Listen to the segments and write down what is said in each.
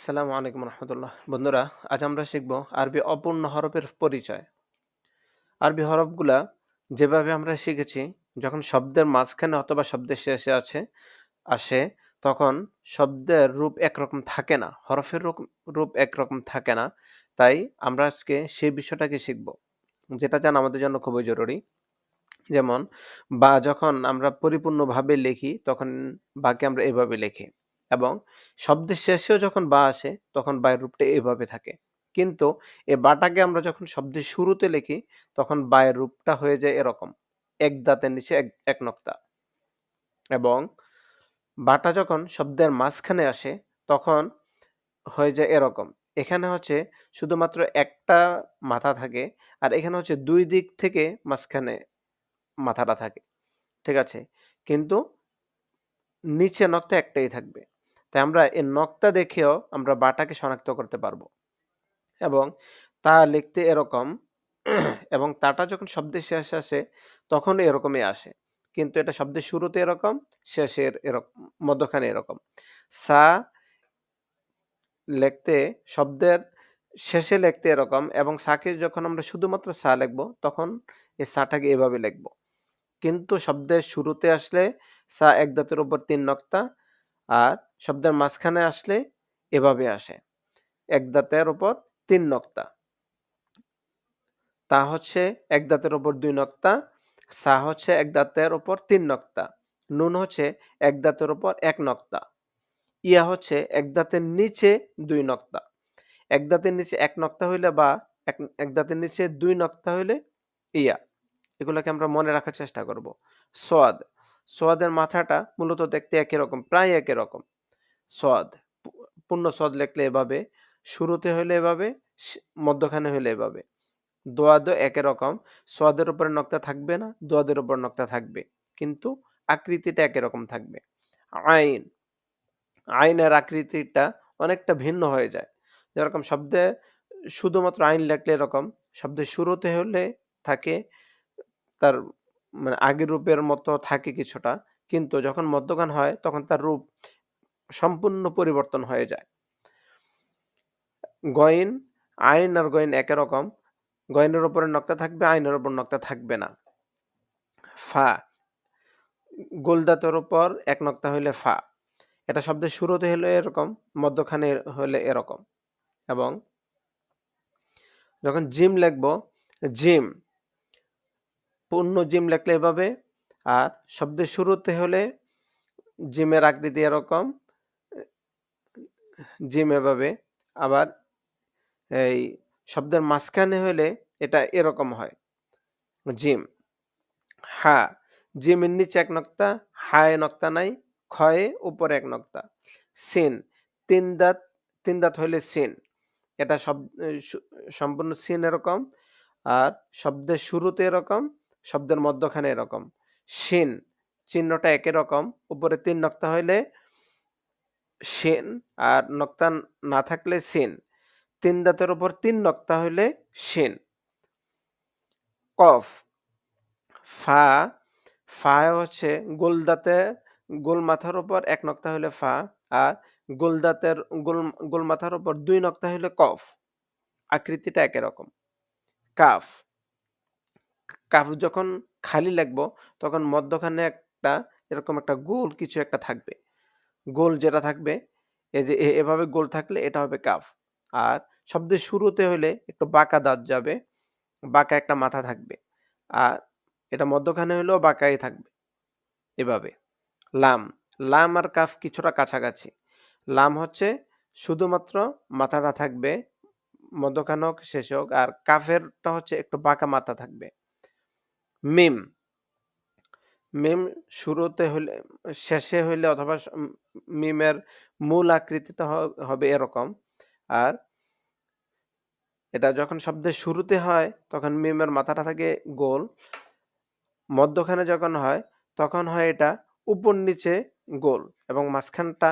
আসসালামু আলাইকুম রহমতুল্লাহ। বন্ধুরা, আজ আমরা শিখব আরবি অপূর্ণ হরফের পরিচয়। আরবি হরফগুলা যেভাবে আমরা শিখেছি, যখন শব্দের মাঝখানে অথবা শব্দের শেষে আছে, আসে, তখন শব্দের রূপ একরকম থাকে না, হরফের রূপ রূপ একরকম থাকে না। তাই আমরা আজকে সেই বিষয়টাকে শিখব, যেটা জানা আমাদের জন্য খুবই জরুরি। যেমন, বা যখন আমরা পরিপূর্ণভাবে লিখি, তখন বাকে আমরা এভাবে লিখি। এবং শব্দের শেষেও যখন বা আসে, তখন বায়ের রূপটা এভাবে থাকে। কিন্তু এ বাটাকে আমরা যখন শব্দের শুরুতে লিখি, তখন বায়ের রূপটা হয়ে যায় এরকম। এক দাঁতের নিচে এক এক নক্তা। এবং বাটা যখন শব্দের মাঝখানে আসে, তখন হয়ে যায় এরকম। এখানে হচ্ছে শুধুমাত্র একটা মাথা থাকে আর এখানে হচ্ছে দুই দিক থেকে মাঝখানে মাথাটা থাকে। ঠিক আছে? কিন্তু নিচে নক্তা একটাই থাকবে। তাই আমরা এই নক্তা দেখেও আমরা বাটাকে শনাক্ত করতে পারব। এবং তা লিখতে এরকম এবং তাটা যখন শব্দের শেষে আসে তখন এরকমই আসে। কিন্তু এটা শব্দের শুরুতে এরকম, শেষের এরকম মধ্যখানে এরকম। সা লিখতে, শব্দের শেষে লিখতে এরকম এবং সাকে যখন আমরা শুধুমাত্র সা লিখব, তখন এই সাটাকে এভাবে লিখব। কিন্তু শব্দের শুরুতে আসলে সা এক দাঁতের উপর তিন নক্তা আর শব্দের মাঝখানে আসলে এভাবে আসে। এক দাঁতের উপর তিন নক্তা। তা হচ্ছে এক দাঁতের উপর দুই নক্তা, সা হচ্ছে এক দাঁতের ওপর তিন নক্তা, নুন হচ্ছে এক দাঁতের উপর এক নক্তা, ইয়া হচ্ছে এক দাঁতের নিচে দুই নক্তা। এক দাঁতের নিচে এক নক্তা হইলে বা এক এক দাঁতের নিচে দুই নক্তা হইলে ইয়া, এগুলোকে আমরা মনে রাখার চেষ্টা করব। সোয়াদ। সোয়াদের মাথাটা মূলত দেখতে একই রকম, প্রায় একই রকম। সোয়াদ পূর্ণ সদ লিখলে এভাবে, শুরুতে হইলে এভাবে মধ্যখানে হইলে এভাবে। দোয়াদ একই রকম, সদের উপরে নক্তা থাকবে না, দোয়াদের উপর নক্তা থাকবে, কিন্তু আকৃতিটা একই রকম থাকবে। আইন, আইনের আকৃতিটা অনেকটা ভিন্ন হয়ে যায়। যেরকম শব্দে শুধুমাত্র আইন লেখলে এরকম শব্দের শুরুতে হলে থাকে, তার মানে আগের রূপের মতো থাকে কিছুটা, কিন্তু যখন মধ্যগান হয়, তখন তার রূপ সম্পূর্ণ পরিবর্তন হয়ে যায়। গইন, আইন আর গইন একই রকম। গয়নের উপরে নক্তা থাকবে, আইনের উপর নক্তা থাকবে না। ফা, গোলদাতের উপর এক নক্তা হইলে ফা। এটা শব্দের শুরুতে হলে এরকম, মধ্যখানে হলে এরকম। এবং যখন জিম লিখব, জিম, পূর্ণ জিম লেখলে এভাবে, আর শব্দের শুরুতে হলে জিমের আকৃতি এরকম জিম এভাবে আবার এই শব্দের মাঝখানে হলে এটা এরকম হয়। জিম হা জিমের নিচে এক নক্তা হায় নক্তা নাই ক্ষয়ে উপরে এক নক্তা। সিন তিন দাঁত তিন দাঁত হইলে সিন এটা সব সম্পূর্ণ সিন এরকম। আর শব্দের শুরুতে এরকম, শব্দের মধ্যখানে এরকম। শিন চিহ্নটা একই রকম। উপরে তিন নক্তা হইলে শিন আর নক্তা না থাকলে সেন। তিন দাঁতের উপর তিন নক্তা হইলে সেন। কফ, ফা ফা হচ্ছে গোল দাঁতে গোল মাথার উপর এক নক্তা হইলে ফা আর গোল দাঁতের গোল গোল মাথার উপর দুই নক্তা হইলে কফ। আকৃতিটা একই রকম। কাফ কাফ যখন খালি লাগবো তখন মধ্যখানে একটা এরকম একটা গোল কিছু একটা থাকবে। গোল যেটা থাকবে, এই যে এভাবে গোল থাকলে এটা হবে কাফ। আর শব্দের শুরুতে হলে একটু বাঁকা দাঁত যাবে, বাঁকা একটা মাথা থাকবে। আর এটা মধ্যখানে হলেও বাঁকাই থাকবে, এভাবে। লাম লাম আর কাফ কিছুটা কাছাকাছি। লাম হচ্ছে শুধুমাত্র মাথাটা থাকবে, মধ্যখানে হোক, শেষে হোক, আর কাফেরটা হচ্ছে একটু বাঁকা মাথা থাকবে। মিম মিম শুরুতে হলে, শেষে হইলে অথবা মিমের মূল আকৃতিটা হবে এরকম। আর এটা যখন শব্দের শুরুতে হয়, তখন মিমের মাথাটা থাকে গোল। মধ্যখানে যখন হয়, তখন হয় এটা উপর নিচে গোল এবং মাঝখানটা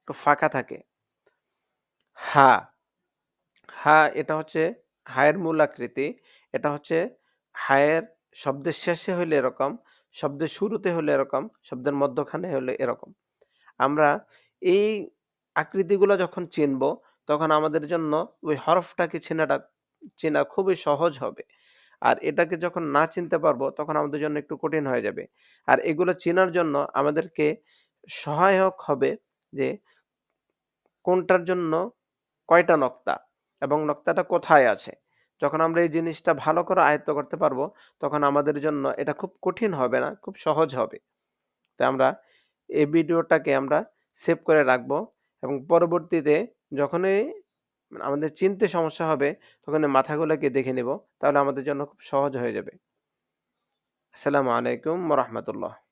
একটু ফাঁকা থাকে। হা হা এটা হচ্ছে হায়ের মূল আকৃতি। এটা হচ্ছে হায়ের শব্দের শেষে হইলে এরকম শব্দের শুরুতে হলে এরকম শব্দের মধ্যখানে হলে এরকম আমরা এই আকৃতিগুলো যখন চিনব, তখন আমাদের জন্য ওই হরফটাকে চেনাটা চেনা খুবই সহজ হবে। আর এটাকে যখন না চিনতে পারব, তখন আমাদের জন্য একটু কঠিন হয়ে যাবে। আর এগুলো চেনার জন্য আমাদেরকে সহায়ক হবে যে কোনটার জন্য কয়টা নক্তা এবং নক্তাটা কোথায় আছে। যখন আমরা এই জিনিসটা ভালো করে আয়ত্ত করতে পারব, তখন আমাদের জন্য এটা খুব কঠিন হবে না, খুব সহজ হবে। তো আমরা এই ভিডিওটাকে আমরা সেভ করে রাখব এবং পরবর্তীতে যখনই আমাদের চিনতে সমস্যা হবে, তখন মাথাগুলোকে দেখে নেব। তাহলে আমাদের জন্য খুব সহজ হয়ে যাবে। আসসালামু আলাইকুম রাহমাতুল্লাহ।